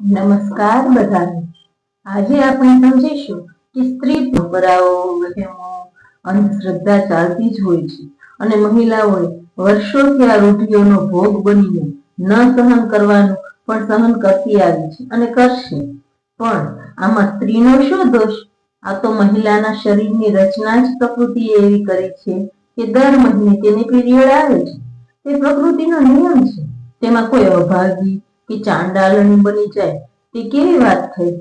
નમસ્કાર બધાને. આજે આપણે સમજીશું કે સ્ત્રી પરંપરાઓ અંધશ્રદ્ધા ચાલતી જ હોય છે અને મહિલાઓએ વર્ષોથી આ રૂઢિઓનો ભોગ બનીને ન સહન કરવાનું પણ સહન કરતી આવી છે અને કરશે. પણ આમાં સ્ત્રીનો શું દોષ? આ તો મહિલાના શરીરની રચના જ પ્રકૃતિએ એવી કરી છે કે દર મહિને તેને પીરિયડ આવે છે. તે પ્રકૃતિનો નિયમ છે. તેમાં કોઈ અભાગી કે ચાંડાલણી બની જાય, તે કેવી વાત થઈ?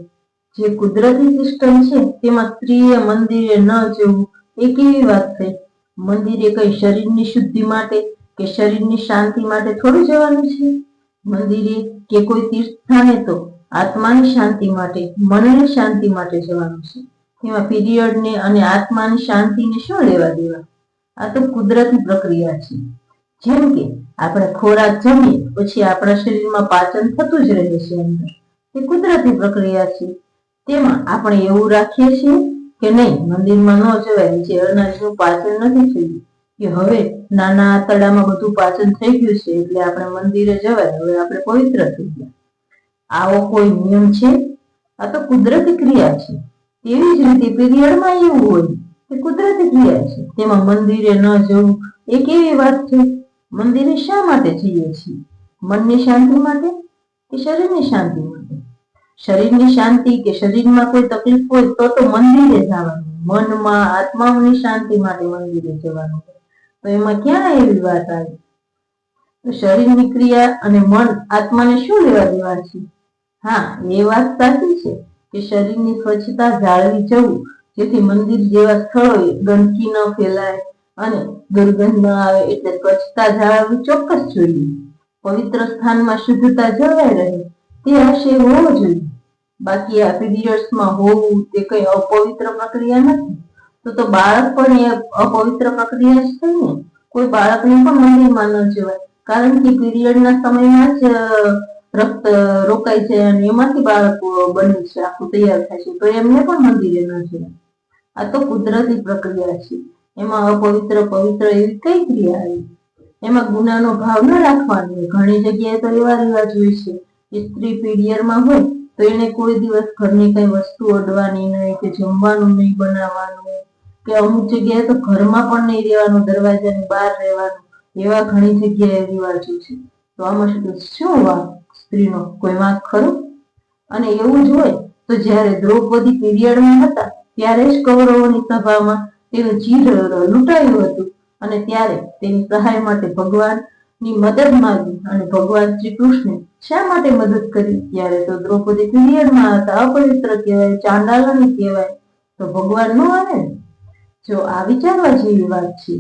જે કુદરતી સિસ્ટમ છે, તેમાં સ્ત્રીએ મંદિરે ન જવું, એ કેવી વાત થઈ? મંદિરે કઈ શરીરની શુદ્ધિ માટે કે શરીરની શાંતિ માટે થોડું જવાનું છે? મંદિરે કે કોઈ તીર્થસ્થાને તો આત્માની શાંતિ માટે, મનની શાંતિ માટે જવાનું છે? તેમાં પીરિયડને અને આત્માની શાંતિને શું લેવા દેવા? આ તો કુદરતી પ્રક્રિયા છે. જેમ કે આપણે ખોરાક જમીએ, પછી આપણા શરીરમાં પાચન થતું જ રહે છે અંદર. તે કુદરતી પ્રક્રિયા છે. તેમાં આપણે એવું રાખીએ છીએ કે નહીં, મંદિરમાં ન જવાય જે અનાજનું પાચન નથી થયું. કે હવે નાના આતડામાં બધું પાચન થઈ ગયું છે, એટલે આપણે મંદિરે જવાય, હવે આપણે પવિત્ર થઈ ગયા. આવો કોઈ નિયમ છે? આ તો કુદરતી ક્રિયા છે. તેવી જ રીતે પીરિયડમાં એવું હોય તે કુદરતી ક્રિયા છે. તેમાં મંદિરે ન જવું, એ કેવી વાત છે? મંદિરે શા માટે જઈએ છીએ? મનની શાંતિ માટે કે શરીરની શાંતિ માટે? શરીરની શાંતિ કે શરીરમાં કોઈ તકલીફ હોય તો તો મંદિરે જવાનું. મનમાં, આત્માઓની શાંતિ માટે મંદિરે જવાનું. તો એમાં ક્યાં એવી વાત આવી? તો શરીરની ક્રિયા અને મન આત્માને શું લેવા દેવા છે? હા, એ વાત સાચી છે કે શરીરની સ્વચ્છતા જાળવી જવું, જેથી મંદિર જેવા સ્થળોએ ગંદકી ન ફેલાય અને દુર્ગંધ ન આવે એટલે સ્વચ્છતા જાળવવી ચોક્કસ જોઈએ. પવિત્ર સ્થાનમાં શુદ્ધતા જળવાઈ રહે, તે આશય હોવો જોઈએ. બાકી આ પીરિયડ્સમાં હોવું તે કઈ અપવિત્ર પ્રક્રિયા નથી. તો તો બાળક પણ એ અપવિત્ર પ્રક્રિયા જ થઈ ને. કોઈ બાળકને પણ મંદિરમાં ન જવાય. કારણ કે પીરિયડના સમયમાં જ રક્ત રોકાય છે અને એમાંથી બાળક બને છે, આખું તૈયાર થાય છે. તો એમને પણ મંદિરે ન જવાય. આ તો કુદરતી પ્રક્રિયા છે. એમાં અપવિત્ર, પવિત્ર એવી કઈ ક્રિયા આવી? એમાં ગુનાનો ભાવ ન રાખવાનો ઘણી જગ્યાએ તો એવા રિવાજ હોય છે સ્ત્રી પીરિયડમાં હોય તો એને કોઈ દિવસ ઘરની કઈ વસ્તુ અડવાની નહીં કે જમવાનું નહીં બનાવવાનું કે અમુક જગ્યાએ તો ઘરમાં પણ નહીં રહેવાનું, દરવાજાની બહાર રહેવાનું. એવા ઘણી જગ્યાએ રિવાજો છે. તો આમાં શું શું વાંક સ્ત્રીનો કોઈ વાંક ખરો? અને એવું જ હોય તો જ્યારે દ્રૌપદી પીરિયડમાં હતા, ત્યારે જ કૌરવોની સભામાં તેનું ચીર લૂંટાયું હતું. અને ત્યારે તેની સહાય માટે ભગવાનની મદદ માંગી અને ભગવાન શ્રી કૃષ્ણે શા માટે મદદ કરી? ત્યારે તો દ્રૌપદી પીરિયડમાં હતા, અપવિત્ર કહેવાય, ચાંડાલની કહેવાય. તો ભગવાન નો આવે જો આ વિચારવા જેવી વાત છે.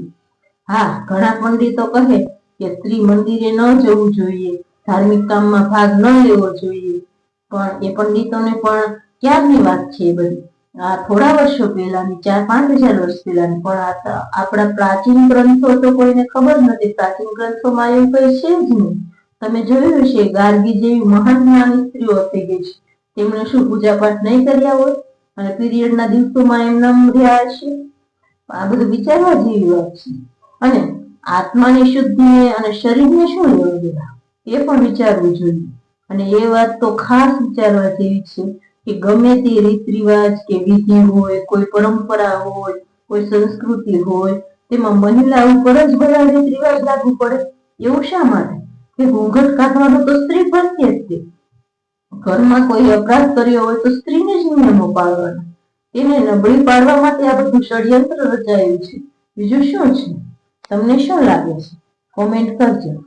હા, ઘણા પંડિતો કહે કે સ્ત્રી મંદિરે ન જવું જોઈએ, ધાર્મિક કામમાં ભાગ ન લેવો જોઈએ. પણ એ પંડિતોને પણ ક્યારની વાત છે બધી? થોડા વર્ષો પહેલાની, ચાર પાંચ હજાર વર્ષ પહેલાની, પણ આપણા પ્રાચીન ગ્રંથો તો કોઈને ખબર નથી. પ્રાચીન ગ્રંથોમાં એવું કઈ છે જ નહીં. તમે જોયું હશે, ગાર્ગી જેવી મહાન જ્ઞાની સ્ત્રીઓ થઈ ગઈ છે. તેમણે શું પૂજા પાઠ નહીં કર્યા હોય? અને પીરિયડના દિવસોમાં એમના રહ્યા હશે? આ બધું વિચારવા જેવી વાત છે. અને આત્માની શુદ્ધિ અને શરીરને શું લેવા એ પણ વિચારવું જોઈએ. અને એ વાત તો ખાસ વિચારવા જેવી છે. કે ગમે તે રીત રિવાજ કે વિધિ હોય, કોઈ પરંપરા હોય, કોઈ સંસ્કૃતિ હોય, તેમાં મહિલા ઉપર જ બધા રીત રિવાજ લાગુ પડે? એવું શા માટે? કે ઘૂંઘટ કાઢવાનો તો સ્ત્રી પ્રત્યે જ છે. ઘરમાં કોઈ અપરાધ કર્યો હોય તો સ્ત્રીને જ નિયમો પાળવાના. તેને નબળી પાડવા માટે આ બધું ષડયંત્ર રચાયું છે. બીજું શું છે? તમને શું લાગે છે? કોમેન્ટ કરજો.